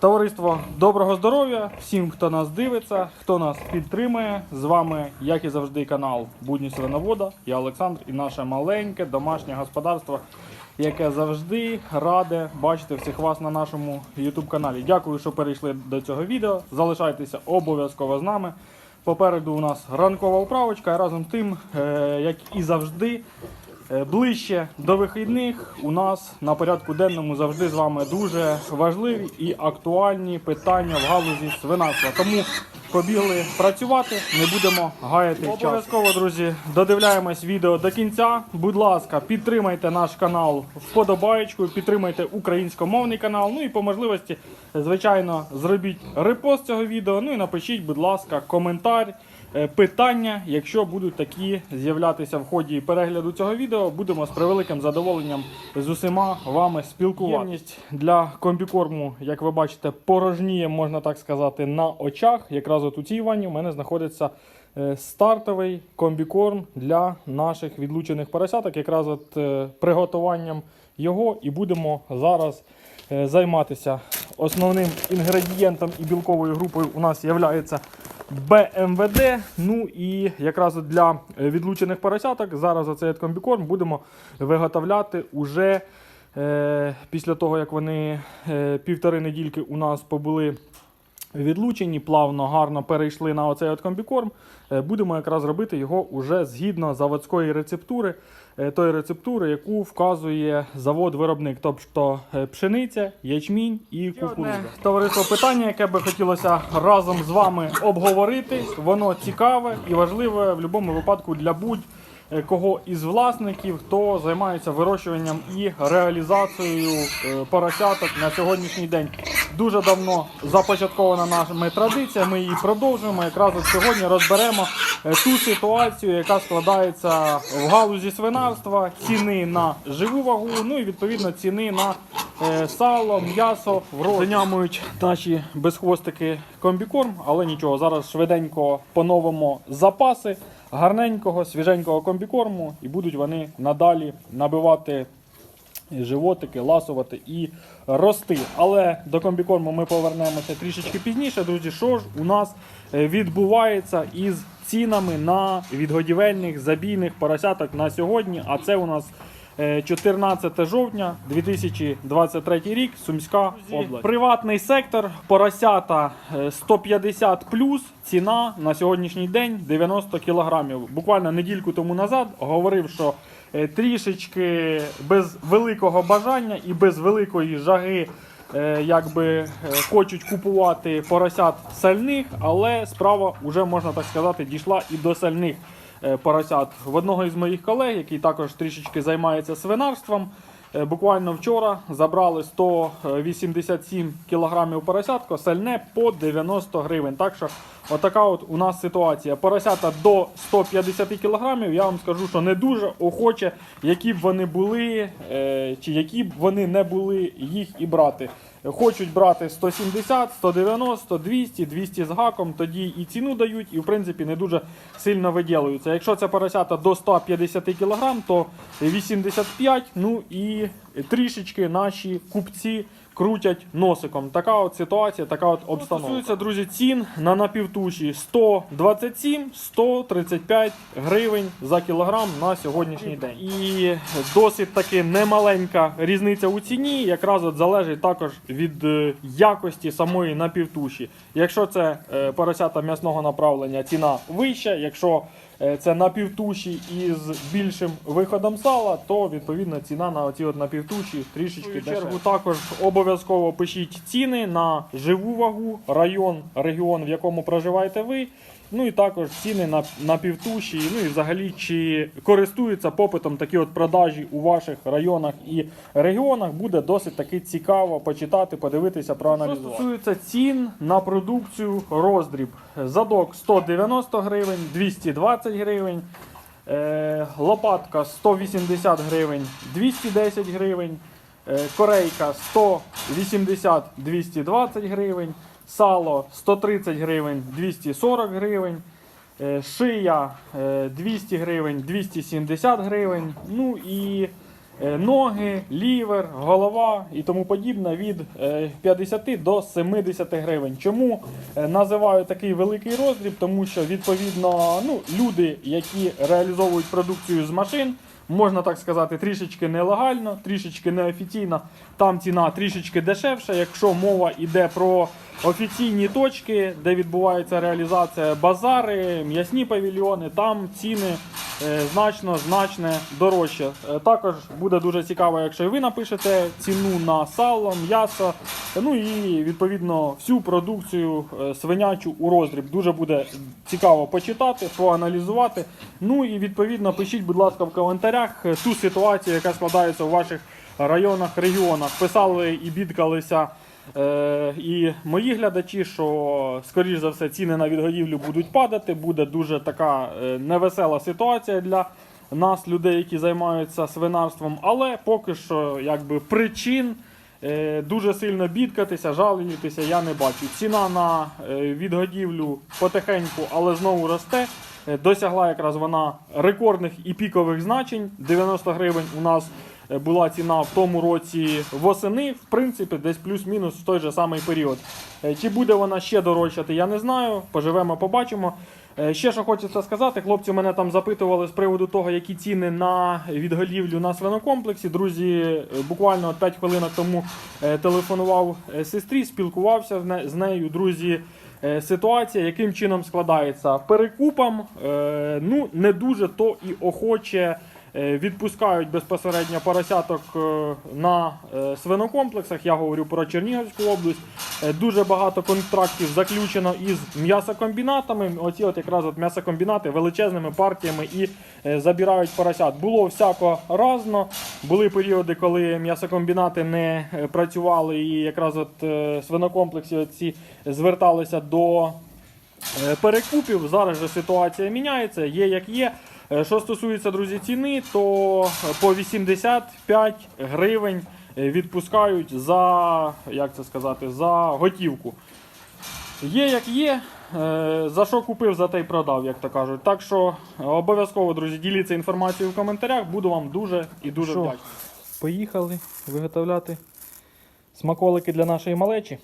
Товариство доброго здоров'я всім, хто нас дивиться, хто нас підтримує. З вами, як і завжди, канал Будні Селеновода. Я Олександр і наше маленьке домашнє господарство, яке завжди раде бачити всіх вас на нашому YouTube каналі. Дякую, що перейшли до цього відео. Залишайтеся обов'язково з нами. Попереду у нас ранкова управочка, а разом з тим, е, як і завжди, Ближче до вихідних у нас на порядку денному завжди з вами дуже важливі і актуальні питання в галузі свинарства. Тому побігли працювати, не будемо гаяти. Обов'язково, друзі, додивляємось відео до кінця. Будь ласка, підтримайте наш канал вподобаєчкою, підтримайте українськомовний канал. Ну і по можливості, звичайно, зробіть репост цього відео. Ну і напишіть, будь ласка, коментар. Е, Питання, якщо будуть такі з'являтися в ході перегляду цього відео, будемо з превеликим задоволенням з усіма вами спілкуватися. Для комбікорму, як ви бачите, порожніє, можна так сказати, на очах. Якраз от у цій ванні в мене знаходиться е, стартовий комбікорм для наших відлучених поросяток. Якраз от е, приготуванням його і будемо зараз займатися. Основним інгредієнтом і білковою групою у нас є БМВД. Ну і якраз для е, відлучених поросяток зараз оцей комбікорм будемо виготовляти уже е, після того, як вони е, півтори недільки у нас побули відлучені, плавно, гарно перейшли на оцей от комбікорм. Е, Будемо якраз робити його уже згідно заводської рецептури, е, тої рецептури, яку вказує завод-виробник, тобто е, пшениця, ячмінь і кукурудза. Товариство, питання, яке би хотілося разом з вами обговорити, воно цікаве і важливе в будь-якому випадку для будь кого із власників, хто займається вирощуванням і реалізацією е, поросяток на сьогоднішній день. Дуже давно започаткована нашими традиціями, ми її продовжуємо. Якраз от сьогодні розберемо е, ту ситуацію, яка складається в галузі свинарства, ціни на живу вагу, ну і відповідно ціни на е, сало, м'ясо, в Занямують наші безхвостики комбікорм, але нічого, зараз швиденько поновимо запаси гарненького, свіженького комбікорму, і будуть вони надалі набивати животики, ласувати і рости. Але до комбікорму ми повернемося трішечки пізніше. Друзі, що ж у нас е, відбувається із цінами на відгодівельних забійних поросяток на сьогодні? А це у нас 14 жовтня 2023 рік, Сумська область. Приватний сектор, поросята е, 150 плюс, ціна на сьогоднішній день 90 кілограмів. Буквально недільку тому назад говорив, що е, трішечки без великого бажання і без великої жаги. е, Якби е, хочуть купувати поросят сальних, але справа вже можна так сказати дійшла і до сальних е, поросят. В одного із моїх колег, який також трішечки займається свинарством, е, буквально вчора забрали 187 кілограмів поросятко, сальне по 90 гривень. Так що отака от у нас ситуація. Поросята до 150 кілограмів, я вам скажу, що не дуже охоче, які б вони були, е, чи які б вони не були, їх і брати. Хочуть брати 170, 190, 200, 200 з гаком, тоді і ціну дають, і в принципі не дуже сильно виділюються. Якщо це поросята до 150 кг, то 85, ну і трішечки наші купці крутять носиком. Така от ситуація, така от обстановка. Стосується, друзі, цін на напівтуші 127, 135 гривень за кілограм на сьогоднішній день. І досить таки немаленька різниця у ціні, якраз от залежить також від е, якості самої напівтуші. Якщо це е, поросята м'ясного направлення, ціна вища. Якщо це напівтуші із більшим виходом сала, то відповідно ціна на оці от напівтуші трішечки В чергу також обов'язково пишіть ціни на живу вагу, район, регіон, в якому проживаєте ви. Ну і також ціни на, на півтуші, ну і взагалі чи користуються попитом такі от продажі у ваших районах і регіонах, буде досить таки цікаво почитати, подивитися, проаналізувати. Що стосується цін на продукцію роздріб. Задок 190 гривень, 220 гривень, е, лопатка 180 гривень, 210 гривень, е, корейка 180-220 гривень, сало 130 гривень, 240 гривень, е, шия е, 200 гривень, 270 гривень, ну і е, ноги, лівер, голова і тому подібне від е, 50 до 70 гривень. Чому е, називаю такий великий роздріб? Тому що відповідно ну, люди, які реалізовують продукцію з машин, можна так сказати, трішечки нелегально, трішечки неофіційно. Там ціна трішечки дешевша. Якщо мова йде про офіційні точки, де відбувається реалізація базари, м'ясні павільйони, там ціни е, значно значно дорожче. Е, Також буде дуже цікаво, якщо ви напишете ціну на сало, м'ясо, ну і відповідно всю продукцію е, свинячу у роздріб. Дуже буде цікаво почитати, проаналізувати. Ну і відповідно пишіть, будь ласка, в коментарях ту ситуацію, яка складається у ваших районах, регіонах. Писали і бідкалися. Е, і мої глядачі, що скоріш за все ціни на відгодівлю будуть падати, буде дуже така е, невесела ситуація для нас, людей, які займаються свинарством. Але поки що, якби причин е, дуже сильно бідкатися, жалітися я не бачу. Ціна на е, відгодівлю потихеньку, але знову росте. Е, Досягла якраз вона рекордних і пікових значень. 90 гривень у нас була ціна в тому році восени, в принципі, десь плюс-мінус в той же самий період. Е, Чи буде вона ще дорожчати, я не знаю. Поживемо, побачимо. Е, Ще що хочеться сказати, хлопці мене там запитували з приводу того, які ціни на відголівлю на свинокомплексі. Друзі, е, буквально от 5 хвилинок тому е, телефонував е, сестрі, спілкувався з нею. Друзі, е, ситуація, яким чином складається перекупам, е, ну не дуже то і охоче. Е, Відпускають безпосередньо поросяток е, на е, свинокомплексах. Я говорю про Чернігівську область. Дуже багато контрактів заключено із м'ясокомбінатами. Оці от якраз от м'ясокомбінати величезними партіями і забирають поросят. Було всяко разно. Були періоди, коли м'ясокомбінати не працювали, і якраз от е, свинокомплексі ці зверталися до перекупів. Зараз же ситуація міняється, є як є. Е, Що стосується, друзі, ціни, то по 85 гривень е, відпускають за, як це сказати, за готівку. Є як є. е, За що купив, за те й продав, як то кажуть. Так що е, обов'язково, друзі, діліться інформацією в коментарях. Буду вам дуже і дуже вдячний. Поїхали виготовляти смаколики для нашої малечі.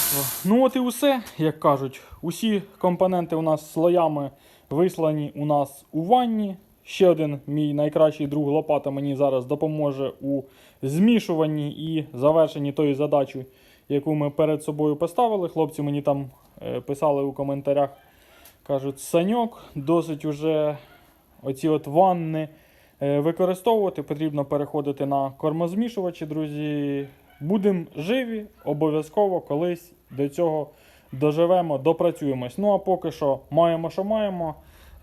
Товариство. Ну от і усе, як кажуть. Усі компоненти у нас слоями вислані у нас у ванні. Ще один мій найкращий друг Лопата мені зараз допоможе у змішуванні і завершенні тої задачі, яку ми перед собою поставили. Хлопці мені там е, писали у коментарях, кажуть, саньок, досить уже оці от ванни е, використовувати. Потрібно переходити на кормозмішувачі, друзі. Будемо живі, обов'язково колись до цього доживемо, допрацюємось. Ну а поки що маємо, що маємо.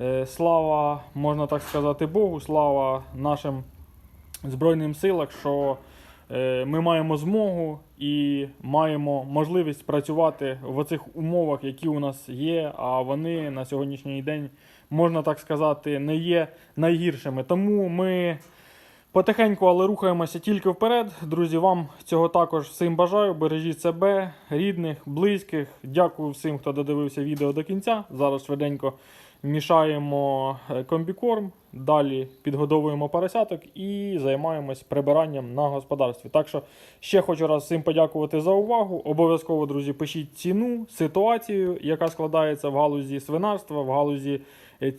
Е, Слава, можна так сказати, Богу, слава нашим Збройним силам, що е, ми маємо змогу і маємо можливість працювати в оцих умовах, які у нас є, а вони на сьогоднішній день, можна так сказати, не є найгіршими. Тому ми потихеньку, але рухаємося тільки вперед. Друзі, вам цього також всім бажаю. Бережіть себе, рідних, близьких. Дякую всім, хто додивився відео до кінця. Зараз швиденько мішаємо е, комбікорм, далі підгодовуємо поросяток і займаємось прибиранням на господарстві. Так що ще хочу раз всім подякувати за увагу. Обов'язково, друзі, пишіть ціну, ситуацію, яка складається в галузі свинарства, в галузі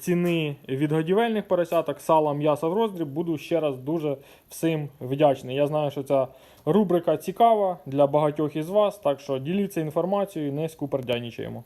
ціни від годівельних поросяток, сала, м'яса в роздріб, буду ще раз дуже всім вдячний. Я знаю, що ця рубрика цікава для багатьох із вас, так що діліться інформацією, не скупердянічаємо.